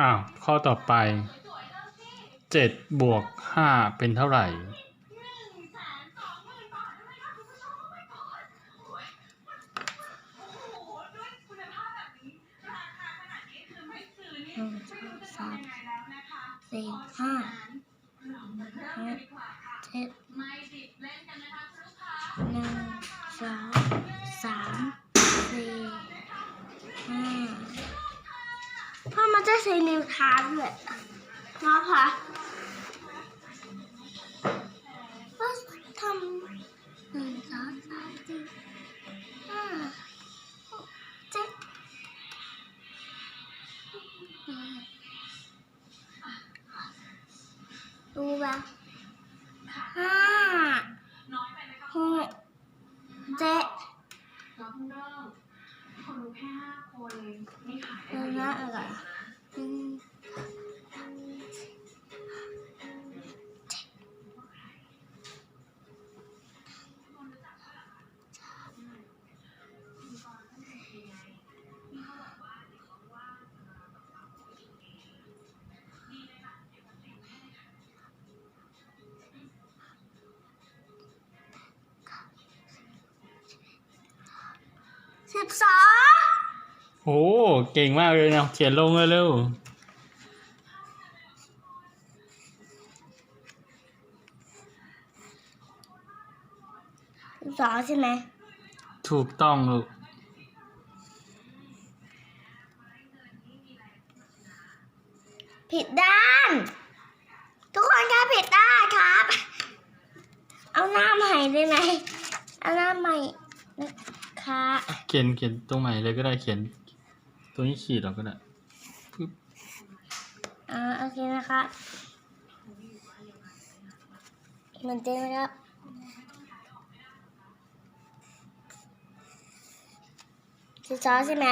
อ้าว ข้อต่อไปเจ็ดบวกห้าเป็นเท่าไหร่หนึ่งสามสี่ห้าหกเจ็ดหนึ่ง ใช้นิ้วเท้าด้วยนะคะก็ทำหนึ่งสองสามสี่ห้าหกเจ็ดดูแบบห้าหกเจ็ดเราเพิ่งเริ่มคนรู้แค่ห้าคนไม่ขายเดี๋ยวนะอะไรอะหนึ่ง สิบสอง โอ้เก่งมากเลยนะเขียนลงเลยเร็วสิบสองใช่ไหม ถูกต้องลูกผิดด้าน ทุกคนคะผิดด้านครับ เอาหน้าใหม่ได้ไหมเอาหน้าใหม่นะคะ เขียนเขียนตรงไหนเลยก็ได้เขียน ตัวนี้ขีดออกก็ได้ปึ๊บอ่าโอเคนะคะเหมือนเดิมนะครับสิบสองใช่ไหม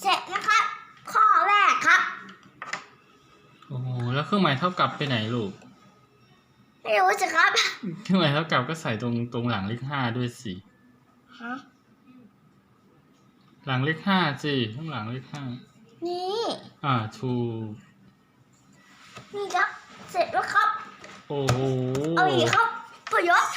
เสร็จนะครับ ข้อแรกครับ โอ้โหแล้วเครื่องหมายเท่ากับไปไหนลูก ไม่รู้สิครับ เครื่องหมายเท่ากับก็ใส่ตรงตรงหลังเลขห้าด้วยสิ ฮะ หลังเลขห้าสิข้างหลังเลขห้านี่อ่าถูกนี่ครับ เสร็จแล้วครับ โอ้โห เอาอีกครับประโยชน์